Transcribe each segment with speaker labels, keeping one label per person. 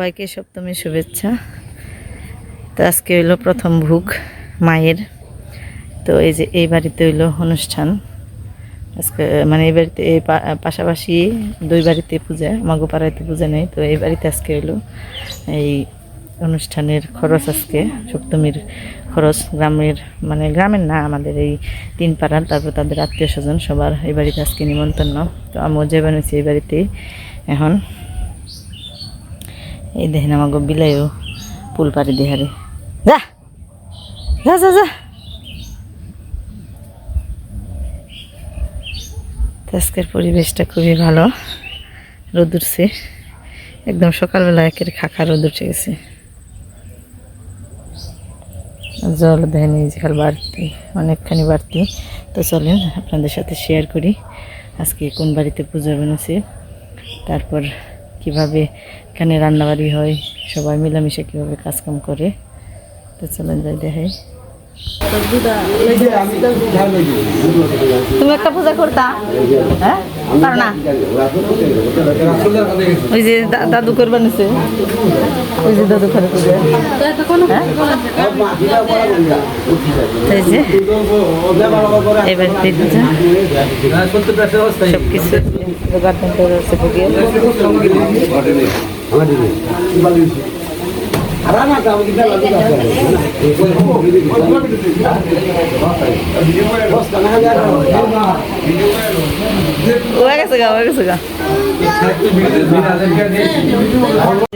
Speaker 1: সবাইকে সপ্তমী শুভেচ্ছা। তো আজকে হইল প্রথম ভোগ মায়ের। তো এই যে এই বাড়িতে হইল অনুষ্ঠান। আজকে মানে এই বাড়িতে, এই পাশাপাশি দুই বাড়িতে পূজা, মাগো পাড়াইতে পূজা নেই। তো এই বাড়িতে আজকে হইল এই অনুষ্ঠানের খরচ আজকে, সপ্তমীর খরচ। গ্রামের মানে গ্রামের না, আমাদের এই তিন পাড়ার, তারপর তাদের আত্মীয় স্বজন সবার এই বাড়িতে আজকে নিমন্ত্রণ। তো আমিও যে বানিয়েছি এই বাড়িতে এখন। এই দেখেন আমাকে বিলাইও পুল পাড়ি দেহারে যা যা যা যা। আজকের পরিবেশটা খুবই ভালো, রোদ উঠছে। একদম সকালবেলা একের খাখা রোদ উঠে গেছে। জল দেখেন এই খাল বাড়তি, অনেকখানি বাড়তি। তো চলেন আপনাদের সাথে শেয়ার করি, আজকে কোন বাড়িতে পুজো বানিয়েছে, তারপর কীভাবে এখানে রান্নাবাড়ি হয় সবাই মিলামিশে কীভাবে কাজকাম করে। তো চলেন যাই দেখাই। তুমি একটা পূজা করতা? হ্যাঁ? ওই যে দাদু করবা নিছে ওই যে দাদু করে হ্যাঁ? এবার সব কিছু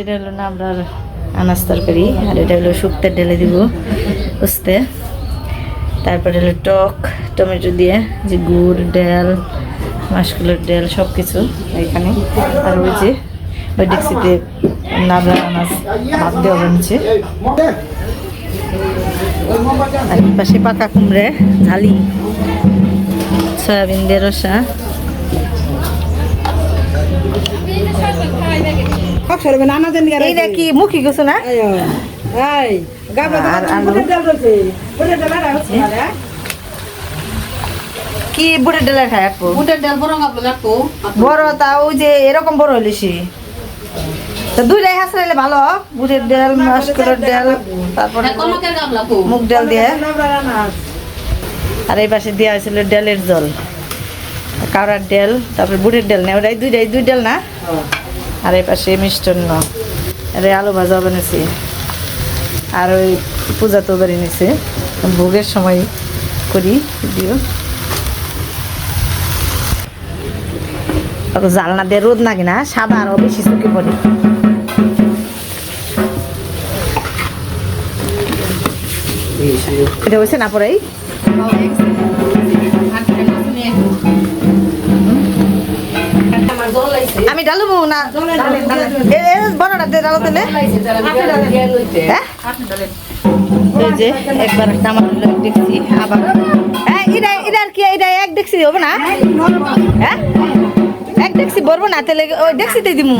Speaker 1: এটা হলো না আমরা আনাজ তরকারি, আর এটা হলো শুক্তের ঢেলে দিব উস্তে। তারপরে হলো টক, টমেটো দিয়ে যে গুড়, ডাল, মাসকুলের ডাল সব কিছু এখানে। আর ওই যে ওই ডিক্সিতে নাবলা আনাজ ভাত দেওয়া আর এই পাশে পাকা কুমড়ে ঝালি সয়াবিন দিয়ে রসা। এইটা কি মুখি কিছু না? আর আলু? কি বুড়ের ডালের খায়
Speaker 2: বুটের
Speaker 1: বড় তা ওই যে এরকম বড় হলিসি তা দুইটাই হাসরাইলে ভালো বুড়ের ডাল মাসকলের ডাল তারপর মুগ ডাল দিয়ে। আর এই পাশে দেওয়া হয়েছিল ডালের জল কাউরার ডাল তারপর বুড়ের ডাল না ওটাই দুইটাই দুই ডাল না? আর এই পাশে মিষ্টান্ন আর এই আলু ভাজা বানিয়েছি। আর ওই পূজা তো বাড়ি নিছে ভোগের সময় করি দিও। জালনা দিয়ে রোদ নাকি না সাদা আরও বেশি চুকে পড়ে। এটা হয়েছে না পরেই
Speaker 2: আমার
Speaker 1: আমি ডালবো না? বড়টা দিয়ে ডালো তেলে হ্যাঁ? এই যে একবার টামার দেখছি আবার হ্যাঁ এটা এটা কি এটা এক দেখছি হবে না? হ্যাঁ? এক দেখছি বলব না তাহলে ওই দেখছিতে দিমু।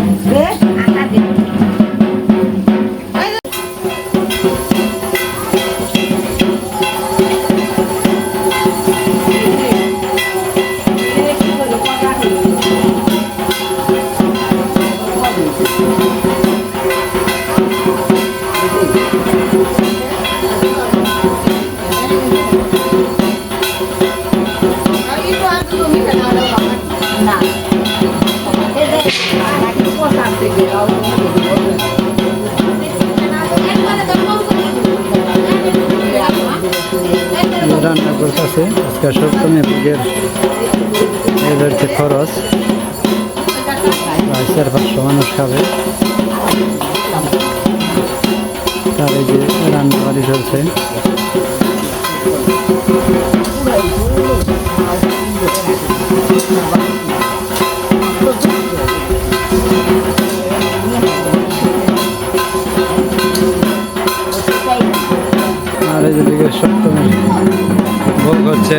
Speaker 3: রান্না করতেছে আজকে সপ্তমী পুজোর এই বাড়িতে খরচ। চার পাঁচশো মানুষ খাবে। তার এই যে রান্না বাড়ি চলছে। আর এই যে দিকে সপ্তমী ভোগ হচ্ছে।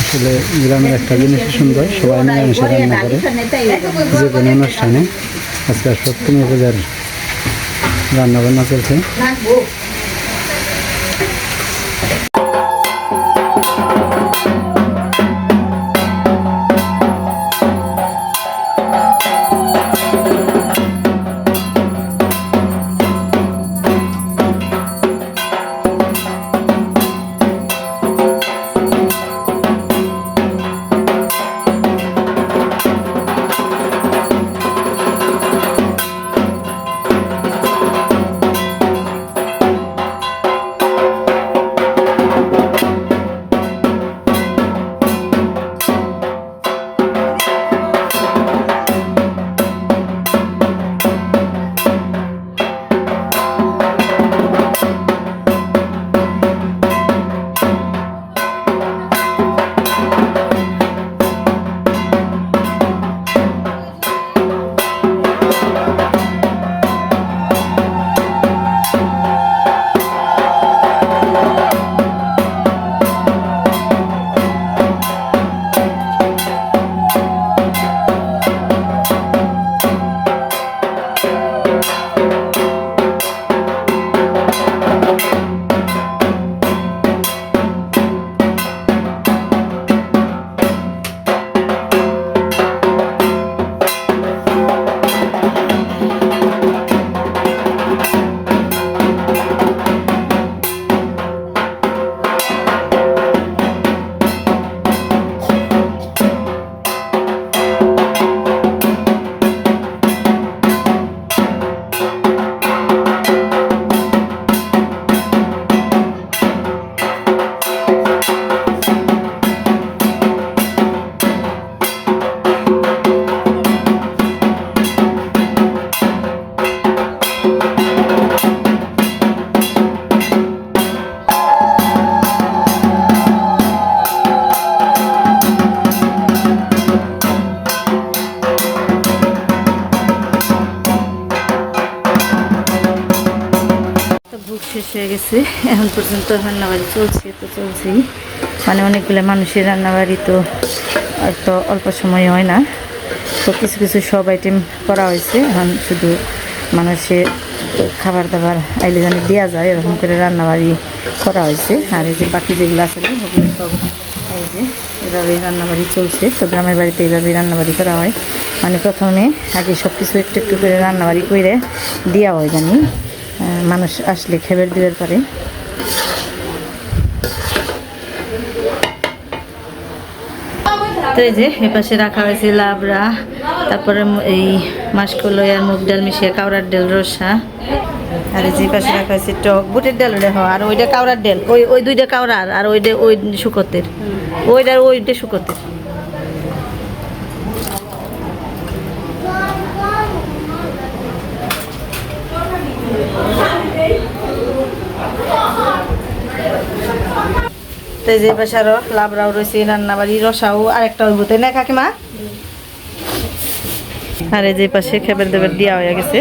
Speaker 3: আসলে গ্রামের একটা জিনিস সুন্দর সবাই মিলেমিশে রান্না করে। যে কোনো অনুষ্ঠানে আজকে সপ্তমী পূজার রান্না বান্না চলছে
Speaker 1: বুক শেষ হয়ে গেছে। এখন পর্যন্ত রান্নাবাড়ি চলছে, তো চলছেই। মানে অনেকগুলো মানুষের রান্নাবাড়ি তো আর তো অল্প সময় হয় না। তো কিছু কিছু সব আইটেম করা হয়েছে। এখন শুধু মানুষের খাবার দাবার আইলে জানি দেওয়া যায়, এরকম করে রান্নাবাড়ি করা হয়েছে। আর এই যে বাকি যেগুলো আছে ওগুলো সব এই যে এভাবেই রান্নাবাড়ি চলছে। তো গ্রামের বাড়িতে এইভাবেই রান্নাবাড়ি করা হয়। মানে প্রথমে আগে সব কিছু একটু একটু করে রান্নাবাড়ি করে দেওয়া হয় জানি। মানুষ আসলে খেবের দিবের পারে। তো এই যে এপাশে রাখা হয়েছে লাবড়া, তারপরে এই মাসকলাই আর মুগ ডাল মিশিয়ে কাউরার ডাল, রসা। আর এই যে পাশে রাখা হয়েছে টক, বুটের ডাল রে হ আর ওইটা কাউরার ডাল, ওই ওই দুইটা কাউরার আর ওইটা ওই শুকতের। ওইটার ওইটা শুকতের। তো যে পাশে আরও লাবড়াও রয়েছে, রান্নাবাড়ি, রসাও, আরেকটা হইব। তাই না কাকিমা আর এই যে পাশে খেবের দেবের দেওয়া হয়ে গেছে।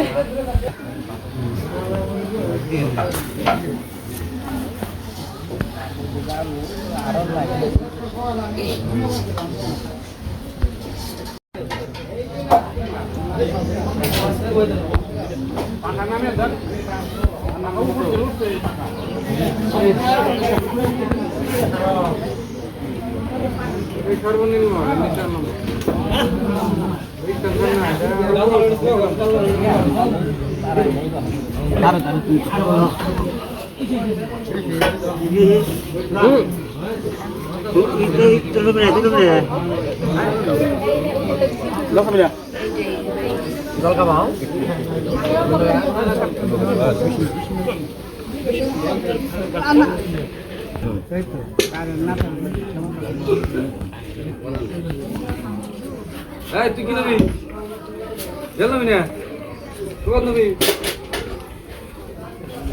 Speaker 1: সর্বনিম্ন Lo cambiará.
Speaker 4: এই তুই কি নবি জল নবি না? তোর নবি